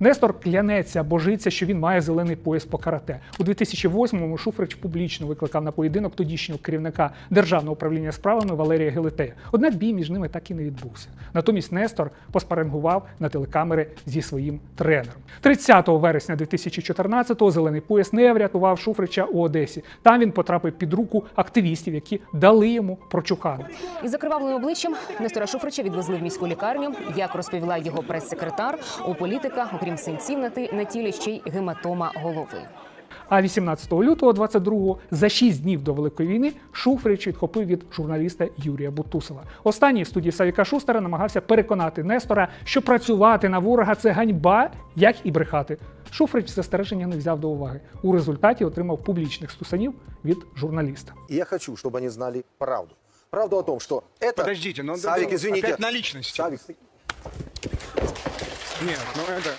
Нестор клянеться, божиться, що він має зелений пояс по карате. У 2008-му Шуфрич публічно викликав на поєдинок тодішнього керівника державного управління справами Валерія Гелетея. Однак бій між ними так і не відбувся. Натомість Нестор поспарингував на телекамери зі своїм тренером. 30 вересня 2014-го зелений пояс не врятував Шуфрича у Одесі. Там він потрапив під руку активістів, які дали йому прочухану. Із закривавленим обличчям Нестора Шуфрича відвезли в міську лікарню. Як розповіла його прес-секретар, у політика, окрім синців на ти- на тілі, ще й гематома голови. А 18 лютого 22-го, за 6 днів до Великої війни, Шуфрич відхопив від журналіста Юрія Бутусова. Останній в студії Савіка Шустера намагався переконати Нестора, що працювати на ворога це ганьба, як і брехати. Шуфрич застереження не взяв до уваги. У результаті отримав публічних стусанів від журналіста. И я хочу, чтобы они знали правду. Правду о том, что это... Подождите, но Савик, это извините. опять на личности. Савик, Нет, ну это...